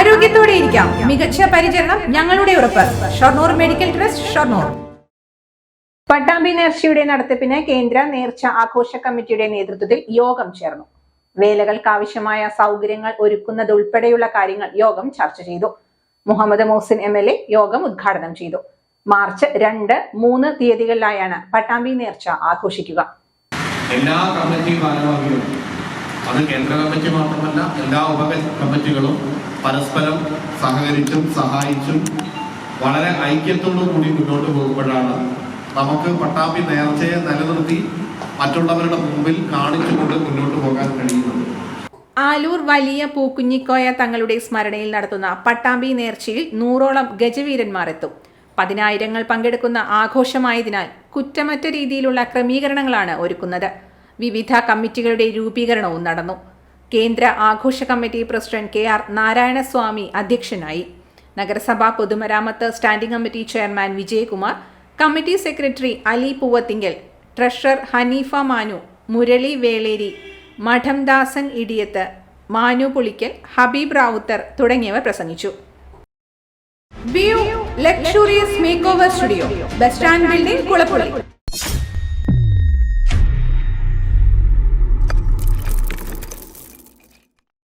കൂടെയിരിക്കാം മികച്ച പരിചരണം ഞങ്ങളുടെ ഉറപ്പ്. Shoranur medical trust Shoranur. Pattambi നേർച്ചയുടെ നടത്തിപ്പിന് കേന്ദ്ര നേർച്ച ആഘോഷ കമ്മിറ്റിയുടെ നേതൃത്വത്തിൽ യോഗം ചേർന്നു. വേലകൾക്ക് ആവശ്യമായ സൗകര്യങ്ങൾ ഒരുക്കുന്നത് ഉൾപ്പെടെയുള്ള കാര്യങ്ങൾ യോഗം ചർച്ച ചെയ്തു. Muhammad Mohsin M L A യോഗം ഉദ്ഘാടനം ചെയ്തു. മാർച്ച് രണ്ട് മൂന്ന് തീയതികളിലായാണ് പട്ടാമ്പി നേർച്ച ആഘോഷിക്കുക. എല്ലാ കമ്മിറ്റി ഭാരവാഹികളും അത് കേന്ദ്ര കമ്മിറ്റി മാത്രമല്ല എല്ലാ ഉപ കമ്മിറ്റികളും പരസ്പരം സഹകരിച്ചും സഹായിച്ചും വളരെ ഐക്യത്തോടു കൂടി മുന്നോട്ട് പോകുമ്പോഴാണ് നമുക്ക് പട്ടാമ്പി നേർച്ചയെ നിലനിർത്തി മറ്റുള്ളവരുടെ മുമ്പിൽ കാണിച്ചുകൊണ്ട് മുന്നോട്ട് പോകാൻ കഴിയുന്നത്. ആലൂർ വലിയ പൂക്കുഞ്ഞിക്കോയ തങ്ങളുടെ സ്മരണയിൽ നടത്തുന്ന പട്ടാമ്പി നേർച്ചയിൽ നൂറോളം ഗജവീരന്മാർ എത്തും. പതിനായിരങ്ങൾ പങ്കെടുക്കുന്ന ആഘോഷമായതിനാൽ കുറ്റമറ്റ രീതിയിലുള്ള ക്രമീകരണങ്ങളാണ് ഒരുക്കുന്നത്. വിവിധ കമ്മിറ്റികളുടെ രൂപീകരണവും നടന്നു. കേന്ദ്ര ആഘോഷ committee president K R Narayanaswamy അധ്യക്ഷനായി. നഗരസഭാ പൊതുമരാമത്ത് standing committee chairman Vijayakumar committee secretary Ali Poovathinkal treasurer Haneefa Manu Murali Veleri Madhamdasan Idiyath Manu Pulikkal Habeeb Rawther തുടങ്ങിയവർ പ്രസംഗിച്ചു. Studio bus stand building Kulappully.